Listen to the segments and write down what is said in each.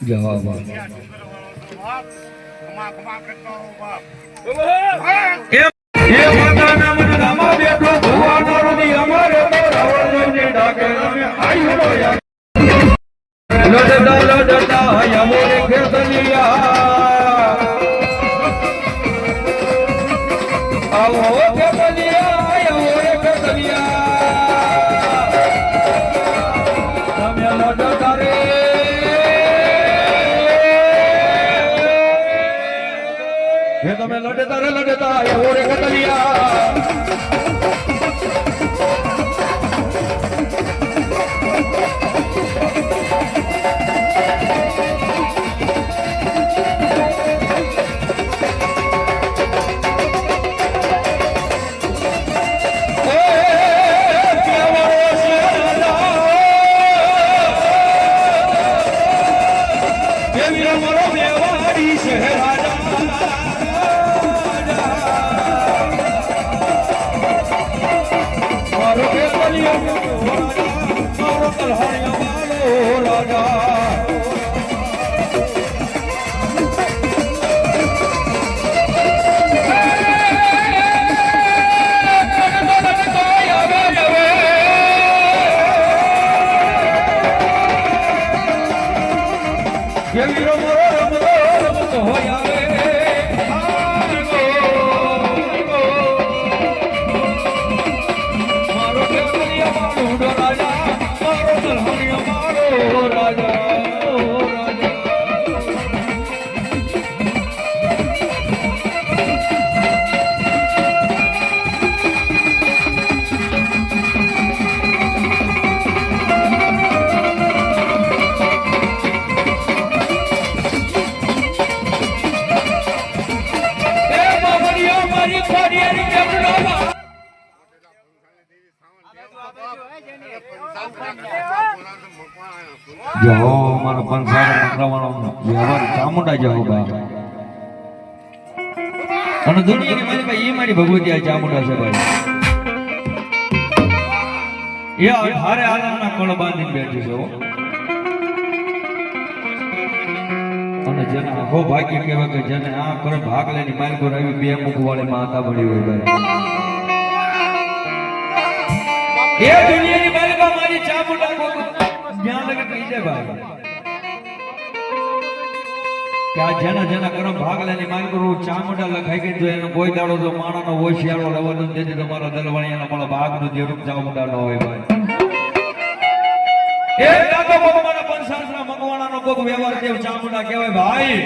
જવાબ લડતા લડતા ખેતલિયા તમે લડતા રે લડતા એવો રે. કેવી મારી ભગવતી આ ચામુંડા છે ભાઈ એ હારે આલમના કળ બાંધીને બેઠી છે અને જેને આખો ભાગ્ય કહેવાય કે જેને આ કરે ભાગ લેની મારી પર આવી બે મુખ વાળી માતા ભળી હોય ભાઈ. એ દુનિયાની માલિકા મારી ચામુંડા જ્ઞાન લગે કહી દે ભાઈ? કે આ જેના જેના કરમ ભાગ લેની માંગ કરું ચામુંડા લખાઈ ગઈ તો એનો કોઈ દાડો જો માણાનો હોશિયારો લેવાનો તેથી તમારા દલવાણીયાનો મારો ભાગનું જે રૂપ ચામુંડા ન હોય ભાઈ. એ દાદો ભગવાન પંચાસના મગવાણાનો કોક વ્યવહાર દેવ ચામુંડા કહેવાય ભાઈ.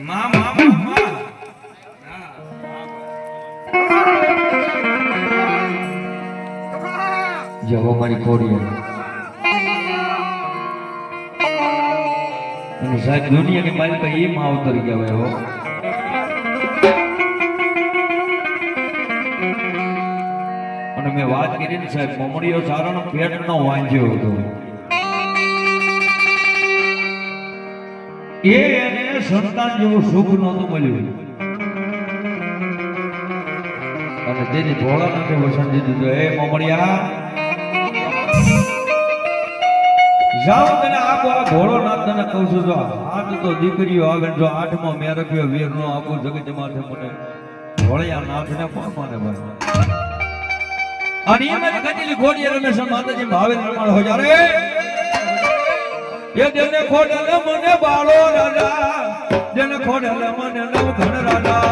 મા મા મા મા જવો મારી અને સાહેબ દુનિયાની મારી પાસે એ માવતર કહેવાય હો અને મેં વાત કરી ને સાહેબ મમડીઓ સારાનો પેટનો વાંચ્યો હતો એને સંતાન જેવું સુખ નહોતું મળ્યું અને જેની ભોળા નથી વસન દીધું એ મમડિયા જાઓ તને આ ભોળોનાથ તને કહું છું, જો હાથ તો દીકરીઓ આવે જો આઠમો મેં રખ્યો વીર નો આખું જગત માથે મને ભોળિયા નાથ ને કોણ માને ભાઈ અને એ મને કટેલી ઘોડી રમેશ માતાજી ભાવે નિર્માણ હોય જારે એ જેને ખોડલે મને બાળો રાજા, જેને ખોડલે મને નવ ઘણ રાજા.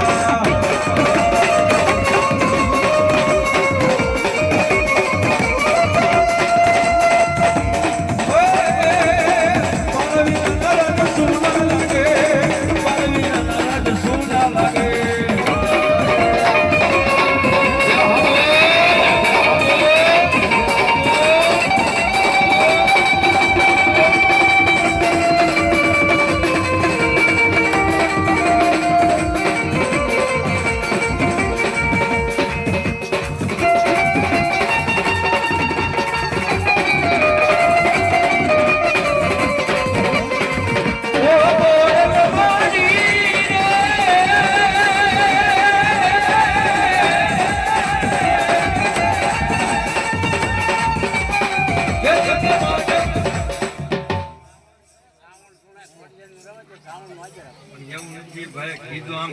એવું નથી ભાઈ કીધું આમ.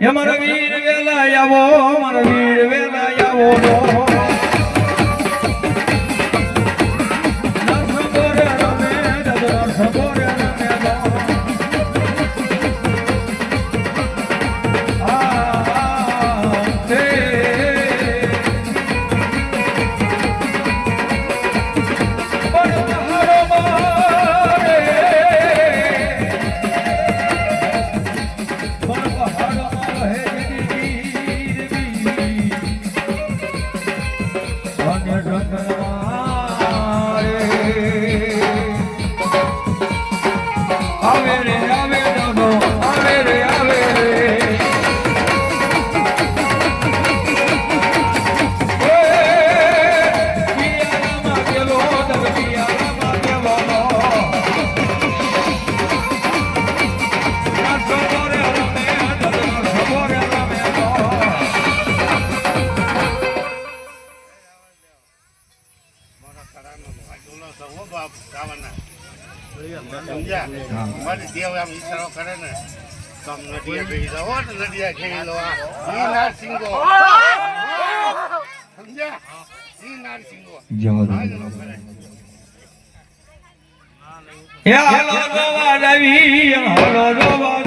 અમારો વીર વેલા આવો અમારો વીર વેલા આવો હો બાપ રાવણના સમજ્યા? મારી દેવ આમ ઈશારો કરે ને તો આમ નદીએ ખેડી દો હોટ નદીએ ખેડી દો ઈ નારસિંગો સમજ્યા? ઈ નારસિંગો હે હલો રોવા રવિ હલો રોવા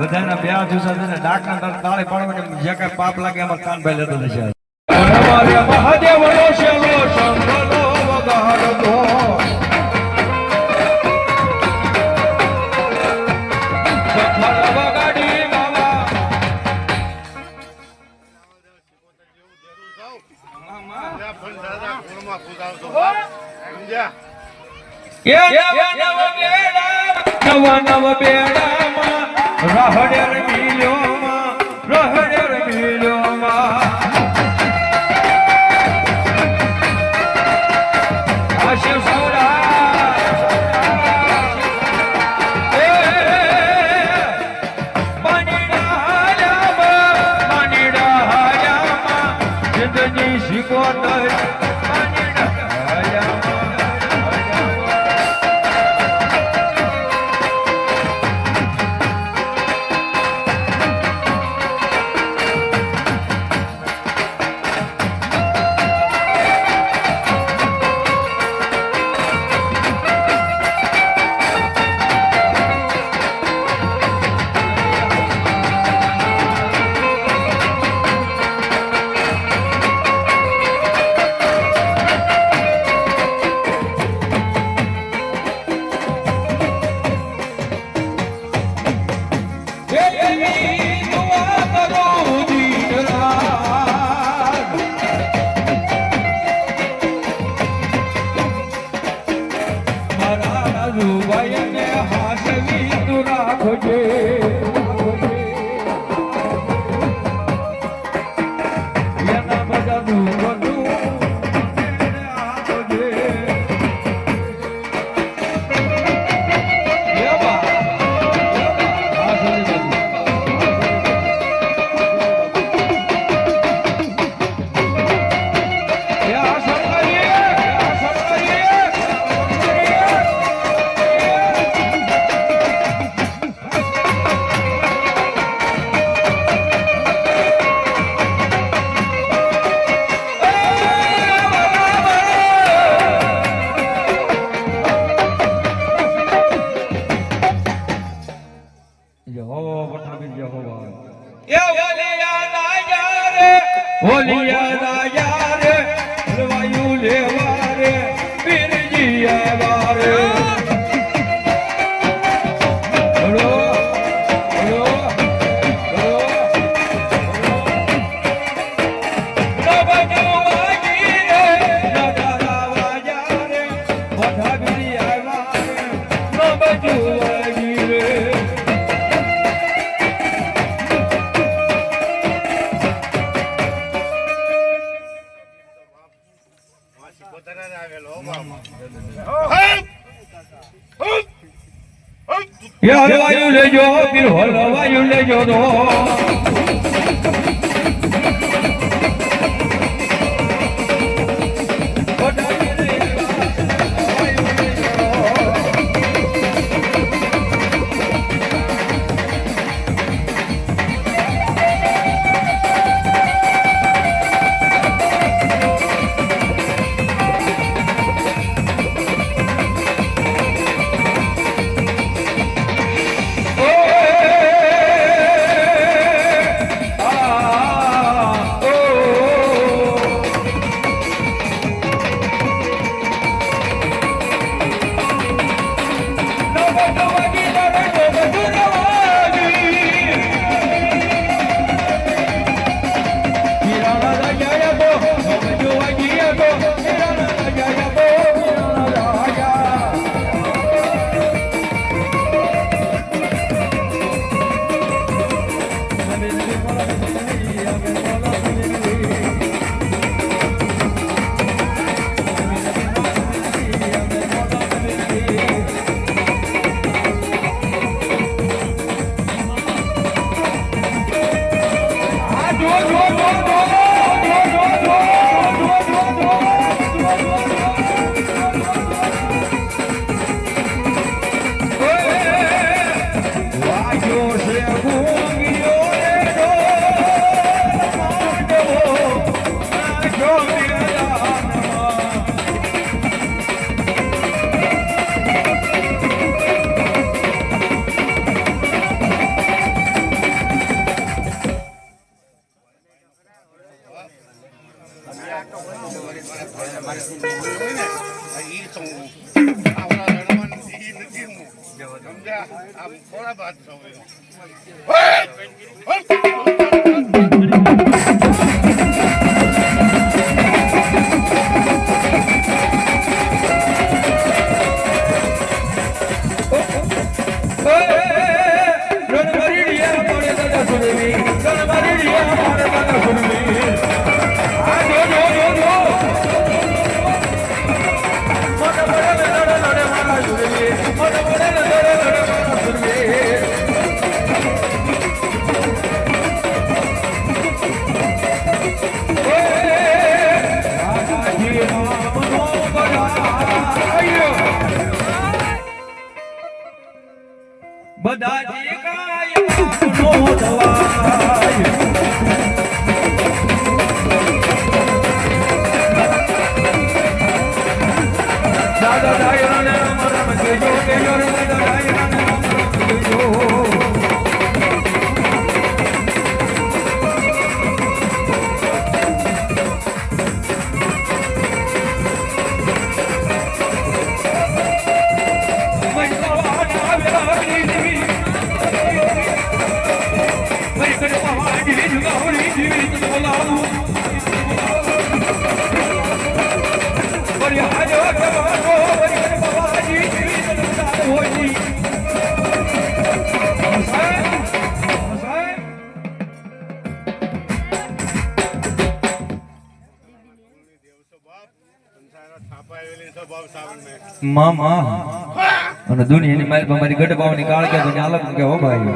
બધાના બે જોશા છે ને ડાકના તાર તાળે પાડો કે જે કઈ પાપ લાગે એમાં કાનભાઈ લેતો નથી અમારે મહાદેવ નો શેલો સંભળો વગાડતો નવા નવા બે રે રાજા રે હલવાયું લેવા હપ! હપ! એ હલવાયું લેજો પીર હલવાયું લેજો તો હોય ને ઈ તો આવડા રણવાનું ઈ નથી હું. સમજ્યા? આમ થોડા બાદ છો અને દુનિયાની મારી મારી ગઢ કાળ કે તો આલમ કે હો ભાઈ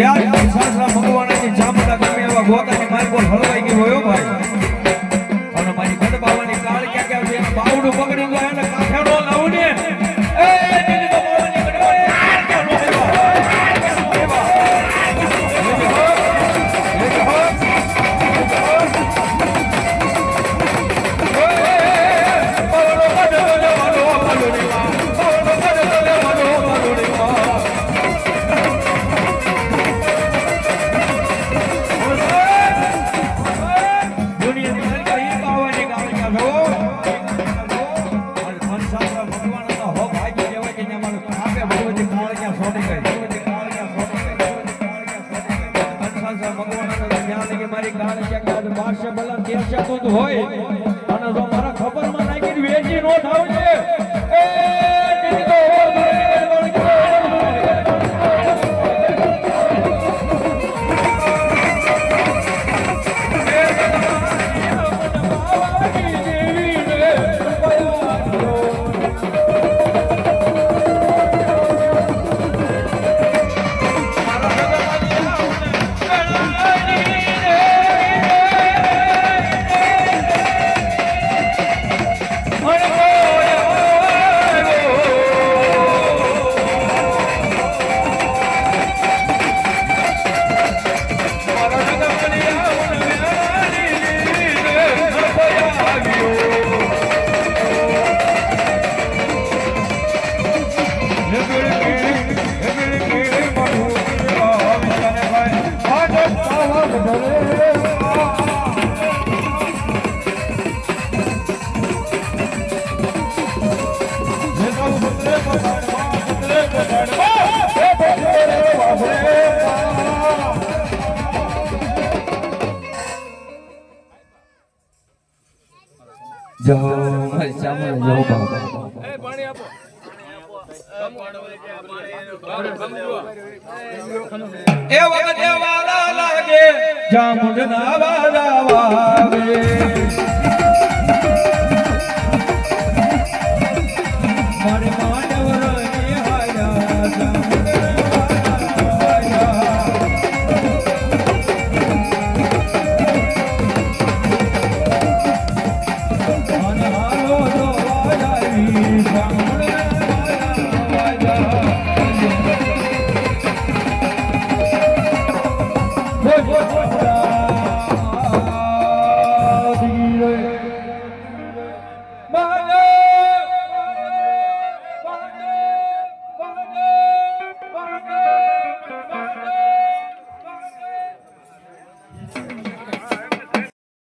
યાર સાસરા ભગવાનની ચામડા ગમે એવા ગોતાની મારી બોલ હલવાઈ ગયો હોય ભાઈ. અને મારી ગઢ પાવાની કાળ કે કે બાવડું પકડી ગયો એને લાવું ને. સામે જો બાબા એ વખત લાગે જામુંડના વાલા